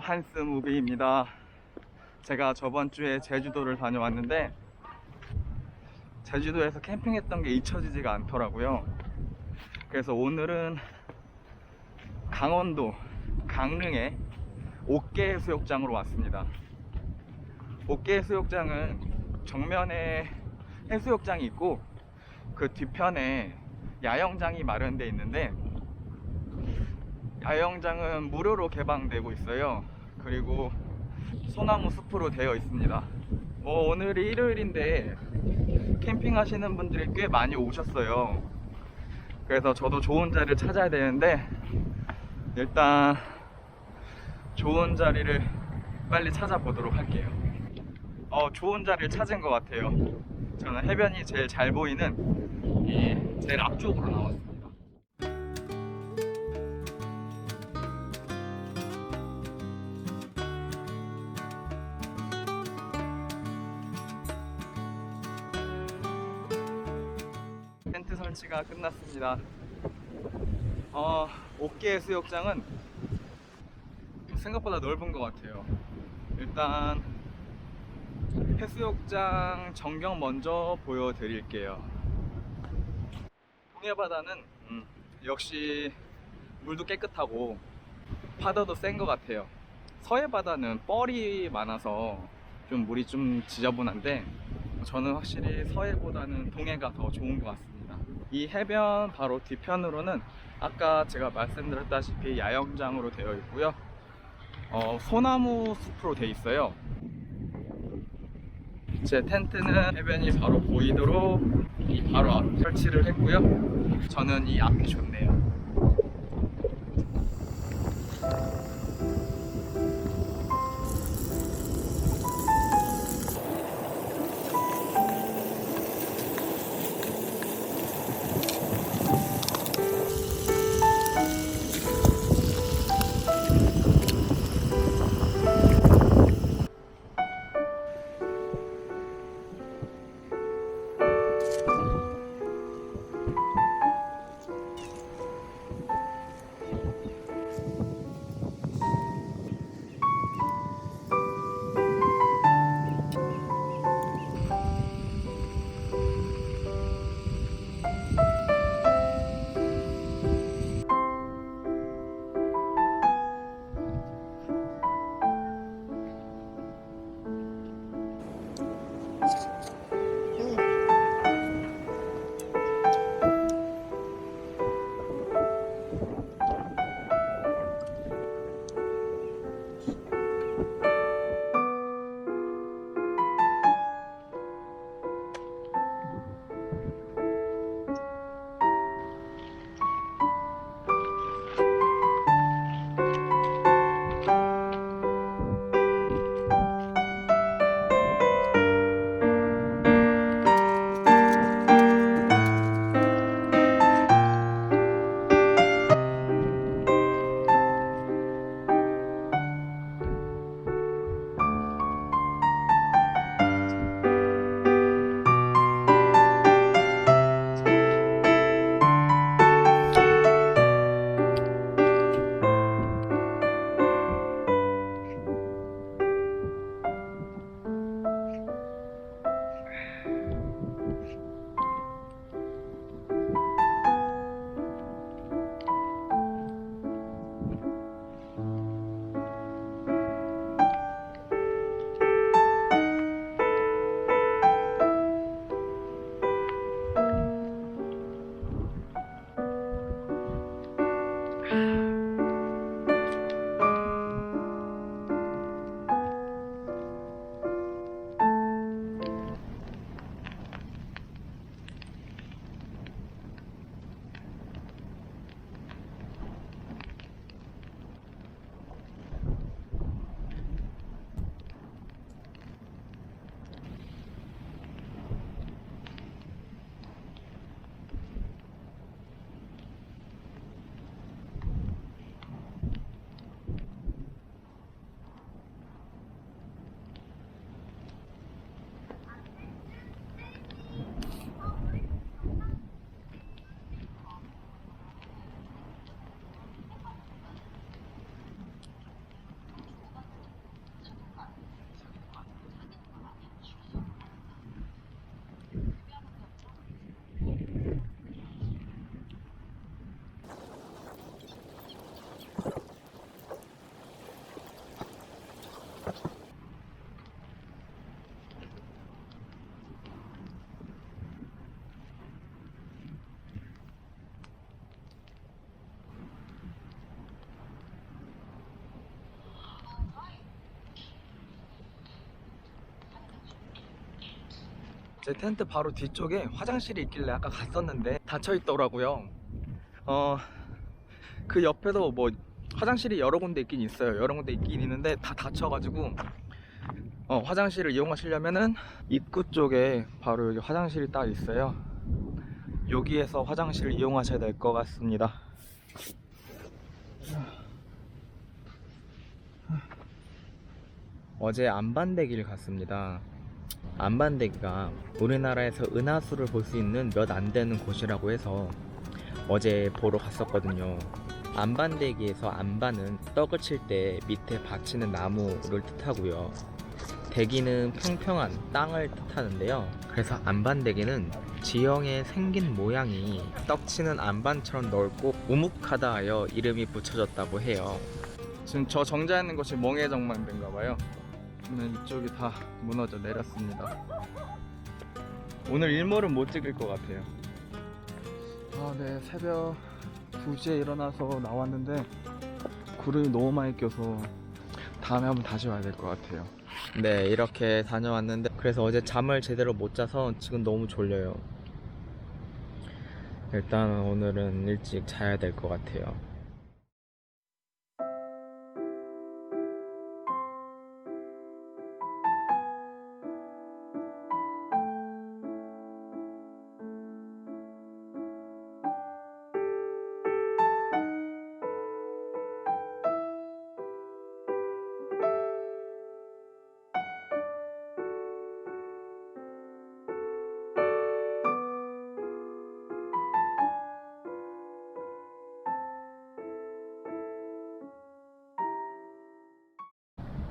한스 무비입니다. 제가 저번 주에 제주도를 다녀왔는데 제주도에서 캠핑했던 게 잊혀지지가 않더라고요. 그래서 오늘은 강원도 강릉의 옥계 해수욕장으로 왔습니다. 옥계 해수욕장은 정면에 해수욕장이 있고 그 뒤편에 야영장이 마련되어 있는데 야영장은 무료로 개방되고 있어요. 그리고 소나무 숲으로 되어 있습니다. 뭐 오늘이 일요일인데 캠핑하시는 분들이 꽤 많이 오셨어요. 그래서 저도 좋은 자리를 찾아야 되는데 일단 좋은 자리를 빨리 찾아보도록 할게요. 어, 좋은 자리를 찾은 것 같아요. 저는 해변이 제일 잘 보이는 이 제일 앞쪽으로 나왔습니 설치가 끝났습니다. 어, 옥계 해수욕장은 생각보다 넓은 것 같아요. 일단 해수욕장 전경 먼저 보여드릴게요. 동해 바다는 음, 역시 물도 깨끗하고 파도도 센 것 같아요. 서해 바다는 뻘이 많아서 좀 물이 좀 지저분한데 저는 확실히 서해보다는 동해가 더 좋은 것 같습니다. 이 해변 바로 뒤편으로는 아까 제가 말씀드렸다시피 야영장으로 되어 있고요. 어, 소나무 숲으로 되어 있어요. 제 텐트는 해변이 바로 보이도록 이 바로 앞 설치를 했고요. 저는 이 앞이 좋네요. 제 텐트 바로 뒤쪽에 화장실이 있길래 아까 갔었는데 닫혀 있더라고요. 어, 그 옆에도 뭐 화장실이 여러 군데 있긴 있어요. 여러 군데 있긴 있는데 다 닫혀가지고 어, 화장실을 이용하시려면은 입구 쪽에 바로 여기 화장실이 딱 있어요. 여기에서 화장실을 이용하셔야 될 것 같습니다. 어제 안반대기를 갔습니다. 안반대기가 우리나라에서 은하수를 볼 수 있는 몇 안 되는 곳이라고 해서 어제 보러 갔었거든요. 안반대기에서 안반은 떡을 칠 때 밑에 받치는 나무를 뜻하고요. 대기는 평평한 땅을 뜻하는데요. 그래서 안반대기는 지형에 생긴 모양이 떡치는 안반처럼 넓고 우묵하다 하여 이름이 붙여졌다고 해요. 지금 저 정자 있는 곳이 멍해정망대인가 봐요. 오늘 이쪽이 다 무너져 내렸습니다. 오늘 일몰은 못 찍을 것 같아요. 아, 네. 새벽 2시에 일어나서 나왔는데 구름이 너무 많이 껴서 다음에 한번 다시 와야 될 것 같아요. 네, 이렇게 다녀왔는데 그래서 어제 잠을 제대로 못 자서 지금 너무 졸려요. 일단 오늘은 일찍 자야 될 것 같아요.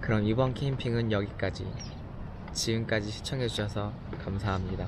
그럼 이번 캠핑은 여기까지. 지금까지 시청해주셔서 감사합니다.